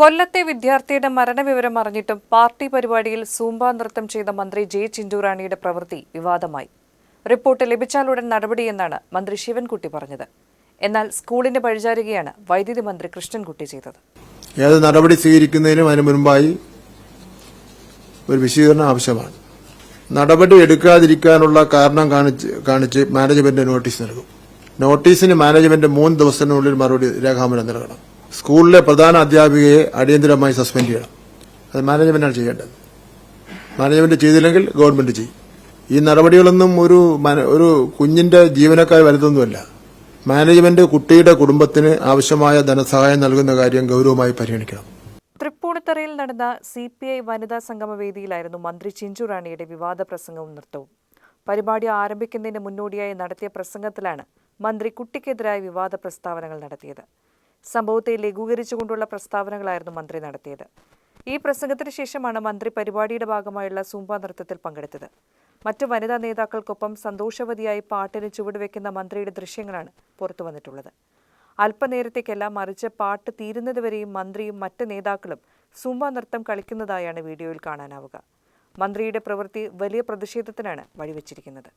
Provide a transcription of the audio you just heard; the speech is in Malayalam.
കൊല്ലത്തെ വിദ്യാർത്ഥിയുടെ മരണവിവരം അറിഞ്ഞിട്ടും പാർട്ടി പരിപാടിയിൽ സൂംബ നൃത്തം ചെയ്ത മന്ത്രി ജെ ചിഞ്ചുറാണിയുടെ പ്രവൃത്തി വിവാദമായി. റിപ്പോർട്ട് ലഭിച്ചാലുടൻ നടപടിയെന്നാണ് മന്ത്രി ശിവൻകുട്ടി പറഞ്ഞത്. എന്നാൽ സ്കൂളിന്റെ പഴിചാരുകയാണ് വൈദ്യുതി മന്ത്രി കൃഷ്ണൻകുട്ടി ചെയ്തത്. ഏത് നടപടി സ്വീകരിക്കുന്നതിനും അതിനു മുൻപായി ഒരു വിശദീകരണം ആവശ്യമാണ്. നടപടി എടുക്കാതിരിക്കാനുള്ള കാരണം കാണിച്ച് കാണിച്ച് മാനേജ്മെന്റ് നോട്ടീസ് നൽകും. നോട്ടീസിന് മാനേജ്മെന്റ് മൂന്ന് ദിവസത്തിനുള്ളിൽ മറുപടി രേഖാമൂലം നൽകണം. സ്കൂളിലെ പ്രധാന അധ്യാപികയെ അടിയന്തരമായി സസ്പെൻഡ് ചെയ്യണം. അത് മാനേജ്മെന്റാണ് ചെയ്യേണ്ടത്. മാനേജ്മെന്റ് ചെയ്തില്ലെങ്കിൽ ഗവൺമെന്റ് ചെയ്യും. ഈ നടപടികളൊന്നും ഒരു ഒരു കുഞ്ഞിന്റെ ജീവനക്കാർ വലുതൊന്നുമല്ല മാനേജ്മെന്റ് കുട്ടിയുടെ കുടുംബത്തിന് ആവശ്യമായ ധനസഹായം നൽകുന്ന കാര്യം ഗൗരവമായി പരിഗണിക്കണം. തൃപ്പൂണിത്തറയിൽ നടന്ന സി പി ഐ വനിതാ സംഗമ വേദിയിലായിരുന്നു മന്ത്രി ചിഞ്ചുറാണിയുടെ വിവാദ പ്രസംഗവും നൃത്തവും. പരിപാടി ആരംഭിക്കുന്നതിന് മുന്നോടിയായി നടത്തിയ പ്രസംഗത്തിലാണ് മന്ത്രി കുട്ടിക്കെതിരായ വിവാദ പ്രസ്താവനകൾ നടത്തിയത്. സംഭവത്തെ ലഘൂകരിച്ചുകൊണ്ടുള്ള പ്രസ്താവനകളായിരുന്നു മന്ത്രി നടത്തിയത്. ഈ പ്രസംഗത്തിന് ശേഷമാണ് മന്ത്രി പരിപാടിയുടെ ഭാഗമായുള്ള സൂമ്പ നൃത്തത്തിൽ പങ്കെടുത്തത്. മറ്റു വനിതാ നേതാക്കൾക്കൊപ്പം സന്തോഷവതിയായി പാട്ടിന് ചുവടുവെക്കുന്ന മന്ത്രിയുടെ ദൃശ്യങ്ങളാണ് പുറത്തു വന്നിട്ടുള്ളത്. അല്പനേരത്തേക്കല്ല മറിച്ച് പാട്ട് തീരുന്നതുവരെയും മന്ത്രിയും മറ്റ് നേതാക്കളും സുംബ നൃത്തം കളിക്കുന്നതായാണ് വീഡിയോയിൽ കാണാനാവുക. മന്ത്രിയുടെ പ്രവൃത്തി വലിയ പ്രതിഷേധത്തിനാണ് വഴിവെച്ചിരിക്കുന്നത്.